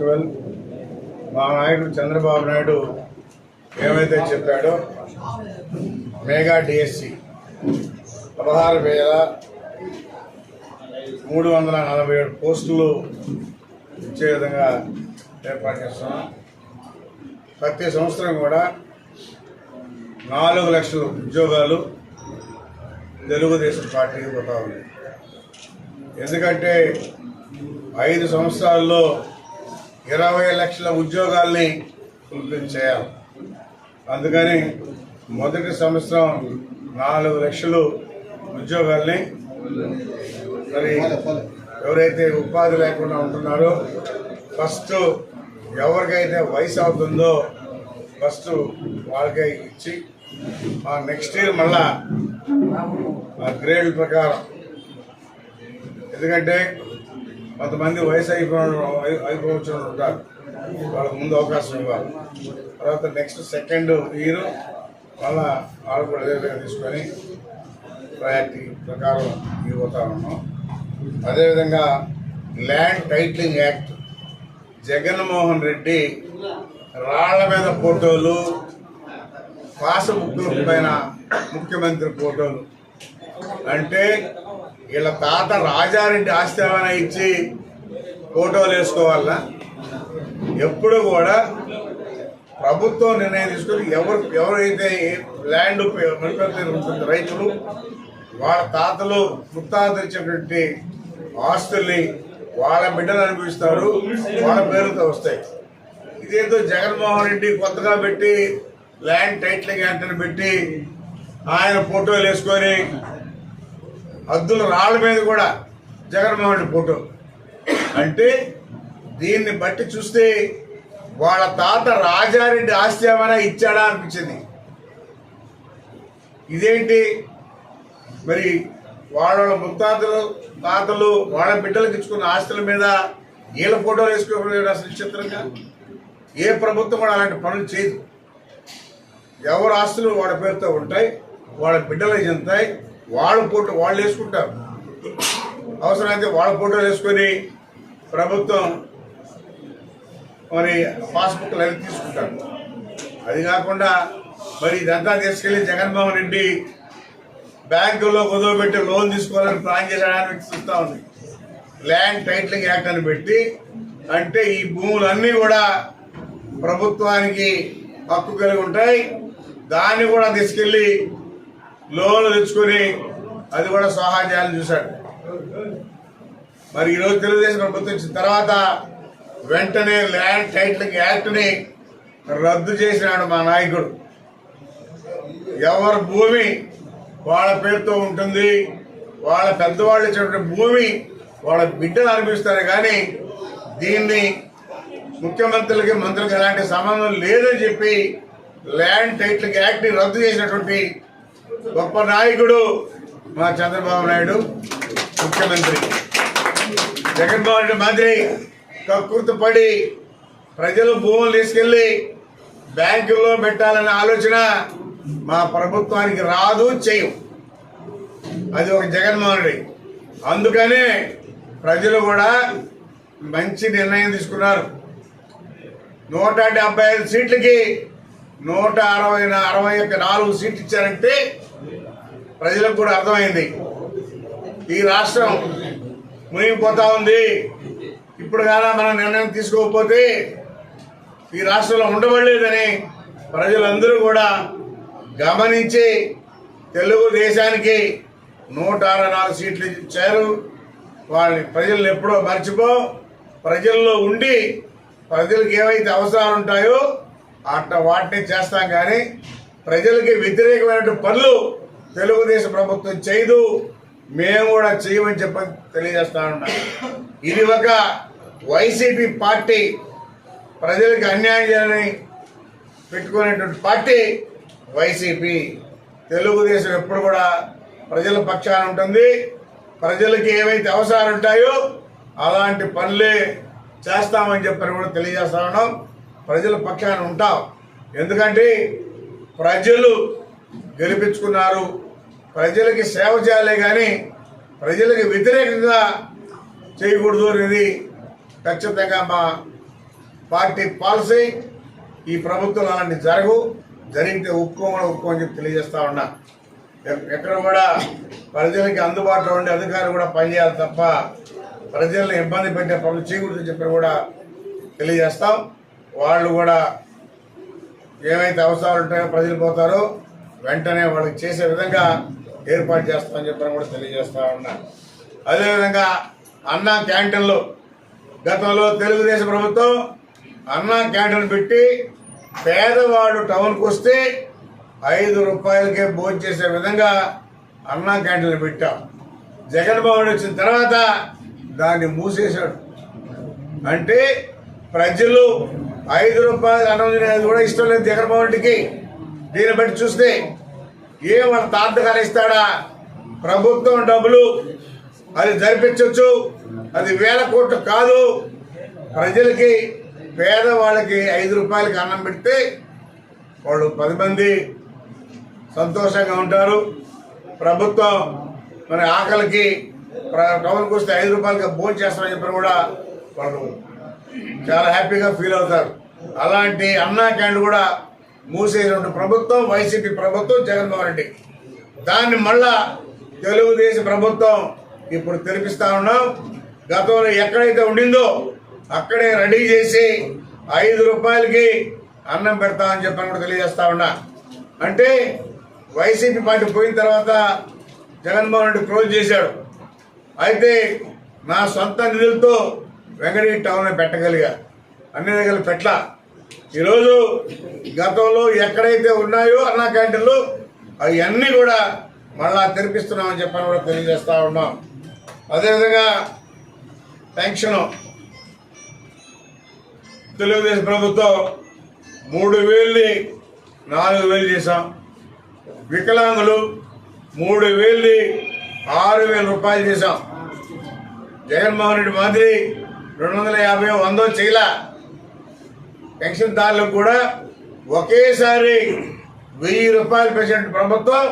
Festival మా నాయకుడు చంద్రబాబు నాయుడు ఏమైతే చెప్పాడో మెగా డిఎస్సి పదహారు వేల మూడు వందల నలభై ఏడు పోస్టులు ఇచ్చే విధంగా ఏర్పాటు చేస్తున్నాం. ప్రతి సంవత్సరం కూడా నాలుగు లక్షల ఉద్యోగాలు తెలుగుదేశం పార్టీకి పోతా ఉంది ఎందుకంటే ఐదు సంవత్సరాల్లో ఇరవై లక్షల ఉద్యోగాల్ని ఫుల్ఫిల్ చేయాలి. అందుకని మొదటి సంవత్సరం నాలుగు లక్షలు ఉద్యోగాల్ని మరి ఎవరైతే ఉపాధి లేకుండా ఉంటున్నారో ఫస్ట్ ఎవరికైతే వయసు అవుతుందో ఫస్ట్ వాళ్ళకే ఇచ్చి ఆ నెక్స్ట్ ఇయర్ మళ్ళా ఆ గ్రేడ్ ప్రకారం. ఎందుకంటే కొంతమంది వయసు అయిపోయిన అయిపోవచ్చు ఉంటారు. వాళ్ళకి ముందు అవకాశం ఇవ్వాలి. తర్వాత నెక్స్ట్ సెకండ్ ఇయర్ మళ్ళా వాళ్ళు కూడా అదే విధంగా తీసుకొని ప్రయారిటీ ప్రకారం ఇవ్వతా ఉన్నాం. అదేవిధంగా land titling act Jaganmohan Reddy రాళ్ళ మీద ఫోటోలు పాస్బుక్ల పైన ముఖ్యమంత్రి ఫోటోలు. అంటే వీళ్ళ తాత రాజారెడ్డి ఆస్తి ఏమైనా ఇచ్చి ఫోటోలు వేసుకోవాలా? ఎప్పుడు కూడా ప్రభుత్వం నిర్ణయం తీసుకొని ఎవరు ఎవరైతే ల్యాండ్ ఉంటుంది రైతులు వాళ్ళ తాతలు ముత్తాతలు ఇచ్చినటువంటి ఆస్తుల్ని వాళ్ళ బిడ్డలు అనిపిస్తారు వాళ్ళ పేరుతో వస్తాయి. ఇదేదో జగన్మోహన్ రెడ్డి కొత్తగా పెట్టి ల్యాండ్ టైటిల్ యాక్ట్ పెట్టి ఆయన ఫోటోలు వేసుకొని హద్దుల రాళ్ళ మీద కూడా జగన్మోహన్ రెడ్డి ఫోటో. అంటే దీన్ని బట్టి చూస్తే వాళ్ళ తాత రాజారెడ్డి ఆస్తి ఏమైనా ఇచ్చాడా అనిపించింది. ఇదేంటి? మరి వాళ్ళ వాళ్ళ ముత్తాతలు తాతలు వాళ్ళ బిడ్డలకు ఇచ్చుకున్న ఆస్తుల మీద వీళ్ళ ఫోటోలు వేసుకోకూడదు అసలు విచిత్రంగా ఏ ప్రభుత్వం కూడా అలాంటి పనులు చేయదు. ఎవరు ఆస్తులు వాళ్ళ పేరుతో ఉంటాయి వాళ్ళ బిడ్డలు చెందుతాయి వాళ్ళ ఫోటో వాళ్ళు వేసుకుంటారు. అవసరమైతే వాళ్ళ ఫోటోలు వేసుకొని ప్రభుత్వం మరి పాస్బుక్లు అవి తీసుకుంటారు. అది కాకుండా మరి ఇదంతా తీసుకెళ్ళి జగన్మోహన్ రెడ్డి బ్యాంకులో కుదవబెట్టి లోన్ తీసుకోవాలని ప్లాన్ చేయడానికి చూస్తూ ఉంది. ల్యాండ్ టైటిలింగ్ యాక్ట్ అని పెట్టి అంటే ఈ భూములన్నీ కూడా ప్రభుత్వానికి హక్కు కలిగి ఉంటాయి. దాన్ని కూడా తీసుకెళ్ళి లోన్లు తెచ్చుకొని అది కూడా సహాయం చేయాలని చూశాడు. మరి ఈరోజు తెలుగుదేశం ప్రభుత్వం వచ్చిన తర్వాత వెంటనే ల్యాండ్ టైటిలింగ్ యాక్ట్ని రద్దు చేసినాడు మా నాయకుడు. ఎవరి భూమి వాళ్ళ పేరుతో ఉంటుంది వాళ్ళ పెద్దవాళ్ళు ఇచ్చినటువంటి భూమి వాళ్ళ బిడ్డలు అనిపిస్తారు కానీ దీన్ని ముఖ్యమంత్రులకి మంత్రులకి ఎలాంటి సంబంధం లేదని చెప్పి ల్యాండ్ టైటిలింగ్ యాక్ట్ని రద్దు చేసినటువంటి గొప్ప నాయకుడు మా చంద్రబాబు నాయుడు ముఖ్యమంత్రి. జగన్మోహన్ రెడ్డి మంత్రి కక్కుర్తి పడి ప్రజలు భూములు తీసుకెళ్ళి బ్యాంకుల్లో పెట్టాలనే ఆలోచన మా ప్రభుత్వానికి రాదు చేయం అది ఒక జగన్మోహన్ రెడ్డి. అందుకనే ప్రజలు కూడా మంచి నిర్ణయం తీసుకున్నారు. నూట డెబ్బై ఐదు సీట్లకి నూట అరవై అరవై ఒక నాలుగు సీట్లు ఇచ్చారంటే ప్రజలకు కూడా అర్థమైంది. ఈ రాష్ట్రం మునిగిపోతా ఉంది. ఇప్పుడు కానీ మనం నిర్ణయం తీసుకోకపోతే ఈ రాష్ట్రంలో ఉండబడలేదని ప్రజలందరూ కూడా గమనించి తెలుగుదేశానికి నూట అరవై నాలుగు సీట్లు ఇచ్చారు. వాళ్ళని ప్రజలు ఎప్పుడో మర్చిపో ప్రజల్లో ఉండి ప్రజలకు ఏవైతే అవసరాలు ఉంటాయో అట్ట వాటిని చేస్తాం కానీ ప్రజలకి వ్యతిరేకమైన పనులు తెలుగుదేశం ప్రభుత్వం చేయదు. మేము కూడా చేయమని చెప్పి తెలియజేస్తా ఉన్నాం. ఇది ఒక వైసీపీ పార్టీ ప్రజలకు అన్యాయం చేయాలని పెట్టుకునేటువంటి పార్టీ వైసీపీ. తెలుగుదేశం ఎప్పుడు కూడా ప్రజల పక్షాన ఉంటుంది. ప్రజలకి ఏవైతే అవసరాలు ఉంటాయో అలాంటి పనులే చేస్తామని చెప్పని కూడా తెలియజేస్తా ఉన్నాం. ప్రజల పక్షాన ఉంటాం. ఎందుకంటే ప్రజలు గెలిపించుకున్నారు. ప్రజలకి సేవ చేయాలి కానీ ప్రజలకు వ్యతిరేకంగా చేయకూడదు అనేది ఖచ్చితంగా మా పార్టీ పాలసీ. ఈ ప్రభుత్వం అలాంటి జరగు జరిగితే ఒప్పుకోమని ఒప్పుకోమని చెప్పి తెలియజేస్తా ఉన్నా. ఎక్కడ కూడా ప్రజలకి అందుబాటులో ఉండే అధికారులు కూడా పనిచేయాలి తప్ప ప్రజల్ని ఇబ్బంది పెట్టే పనులు చేయకూడదని చెప్పి కూడా తెలియజేస్తాం. వాళ్ళు కూడా ఏమైతే అవసరాలు ఉంటాయో ప్రజలు పోతారో వెంటనే వాళ్ళకి చేసే విధంగా ఏర్పాటు చేస్తామని చెప్పడం కూడా తెలియజేస్తా ఉన్నా. అదేవిధంగా అన్నా క్యాంటీన్లు. గతంలో తెలుగుదేశం ప్రభుత్వం అన్నా క్యాంటీన్ పెట్టి పేదవాడు టౌన్కి వస్తే ఐదు రూపాయలకే భోజనం చేసే విధంగా అన్నా క్యాంటీన్లు పెట్టాం. జగన్మోహన్ వచ్చిన తర్వాత దాన్ని మూసేశాడు. అంటే ప్రజలు ఐదు రూపాయలు అన్నం తినేది కూడా ఇష్టం లేదు జగన్మోహన్ రెడ్డికి దీన్ని బట్టి చూస్తే ఏమన్న తాతగారు ఇస్తాడా? ప్రభుత్వం డబ్బులు అది జరిపించవచ్చు అది వేల కోట్లు కాదు. ప్రజలకి పేదవాళ్ళకి ఐదు రూపాయలకి అన్నం పెడితే వాళ్ళు పది మంది సంతోషంగా ఉంటారు. ప్రభుత్వం మరి ఆకలికి టౌన్కి వస్తే ఐదు రూపాయలకి భోజనం చేస్తామని చెప్పిన కూడా వాళ్ళు చాలా హ్యాపీగా ఫీల్ అవుతారు. అలాంటి అన్నా క్యాండ్ కూడా మూసేసినటువంటి ప్రభుత్వం వైసీపీ ప్రభుత్వం జగన్మోహన్ రెడ్డి. దాన్ని మళ్ళా తెలుగుదేశం ప్రభుత్వం ఇప్పుడు తెరిపిస్తా ఉన్నాం. గతంలో ఎక్కడైతే ఉండిందో అక్కడే రెడీ చేసి ఐదు రూపాయలకి అన్నం పెడతామని చెప్పని కూడా తెలియజేస్తా ఉన్నా. అంటే వైసీపీ పార్టీ పోయిన తర్వాత జగన్మోహన్ రెడ్డి క్లోజ్ చేశాడు. అయితే నా సొంత నిధులతో వెంకటగిరి టౌన్ పెట్టగలిగా. అన్ని దగ్గర పెట్టల. ఈరోజు గతంలో ఎక్కడైతే ఉన్నాయో అన్నా క్యాంటీన్లు అవన్నీ కూడా మళ్ళా తెరిపిస్తున్నామని చెప్పని కూడా తెలియజేస్తూ ఉన్నాం. అదేవిధంగా పెన్షన్. తెలుగుదేశం ప్రభుత్వం మూడు వేలని నాలుగు వేలు చేశాం. వికలాంగులు మూడు వేలని ఆరు వేల రూపాయలు చేశాం. జగన్మోహన్ రెడ్డి మాదిరి రెండు వందల యాభై వందో చేయలా. పెన్షన్దారులకు కూడా ఒకేసారి వెయ్యి రూపాయలు పెన్షన్ ప్రభుత్వం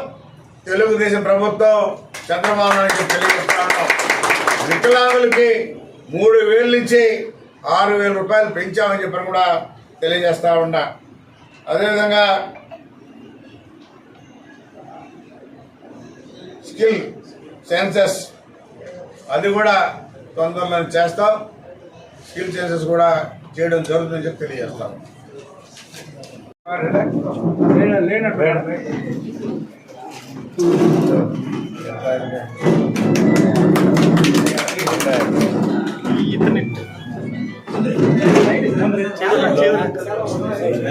తెలుగుదేశం ప్రభుత్వం చంద్రబాబు నాయుడు తెలియజేస్తా వికలాంగులకి మూడు వేల నుంచి ఆరు వేల రూపాయలు పెంచామని చెప్పని కూడా తెలియజేస్తా ఉన్నా. అదేవిధంగా స్కిల్ సెన్సెస్ అది కూడా తొందరలో చేస్తాం. స్కిల్ సెన్సెస్ కూడా చేయడం జరుగుతుందని చెప్పి తెలియజేస్తాం.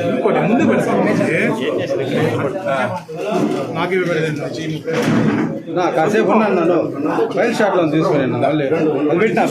ఇంకోటి ముందు నాకు కాసేపు ఉన్నాను నన్ను రైల్ షాట్లో తీసుకుని మళ్ళీ అది పెట్టినా